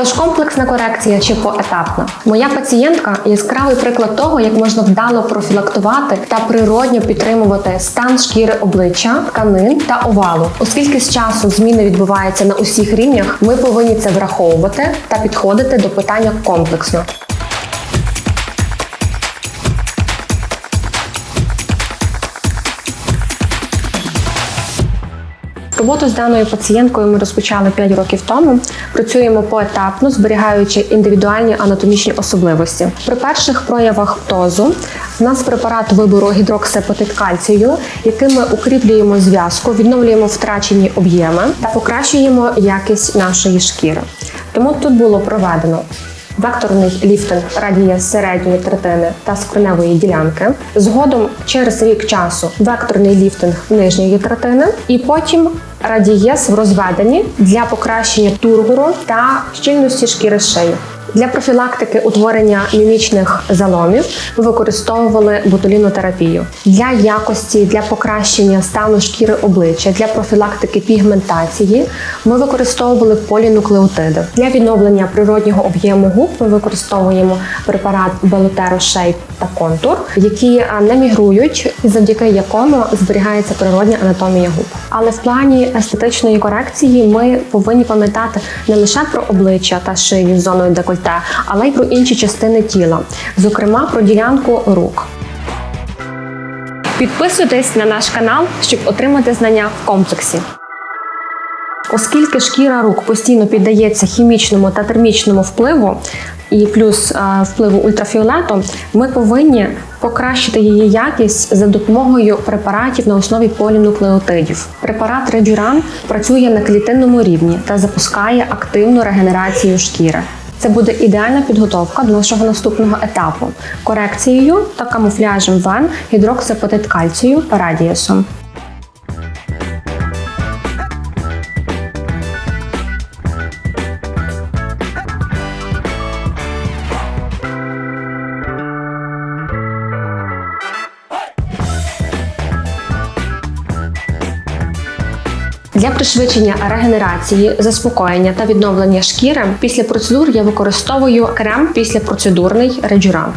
Тож комплексна корекція чи поетапна. Моя пацієнтка яскравий приклад того, як можна вдало профілактувати та природньо підтримувати стан шкіри обличчя, тканин та овалу. Оскільки з часу зміни відбуваються на усіх рівнях, ми повинні це враховувати та підходити до питання комплексно. Роботу з даною пацієнткою ми розпочали 5 років тому. Працюємо поетапно, зберігаючи індивідуальні анатомічні особливості. При перших проявах птозу в нас препарат вибору гідроксепатит кальцію, яким ми укріплюємо зв'язку, відновлюємо втрачені об'єми та покращуємо якість нашої шкіри. Тому тут було проведено векторний ліфтинг радіє середньої третини та скроневої ділянки. Згодом через рік часу векторний ліфтинг нижньої третини, і потім радієс в розведенні для покращення тургору та щільності шкіри шиї. Для профілактики утворення мімічних заломів ми використовували ботулінотерапію. Для якості, для покращення стану шкіри обличчя, для профілактики пігментації ми використовували полінуклеотиди. Для відновлення природнього об'єму губ ми використовуємо препарат Belotero Shape та Contour, які не мігрують, завдяки якому зберігається природня анатомія губ. Але в плані естетичної корекції ми повинні пам'ятати не лише про обличчя та шию з зоною декольте, але й про інші частини тіла, зокрема про ділянку рук. Підписуйтесь на наш канал, щоб отримати знання в комплексі. Оскільки шкіра рук постійно піддається хімічному та термічному впливу, і плюс впливу ультрафіолету, ми повинні покращити її якість за допомогою препаратів на основі полінуклеотидів. Препарат Reduran працює на клітинному рівні та запускає активну регенерацію шкіри. Це буде ідеальна підготовка до нашого наступного етапу корекцією та камуфляжем вен гідроксапатит кальцію радієсом. Для пришвидшення регенерації, заспокоєння та відновлення шкіри після процедур я використовую крем після процедурний Reduran.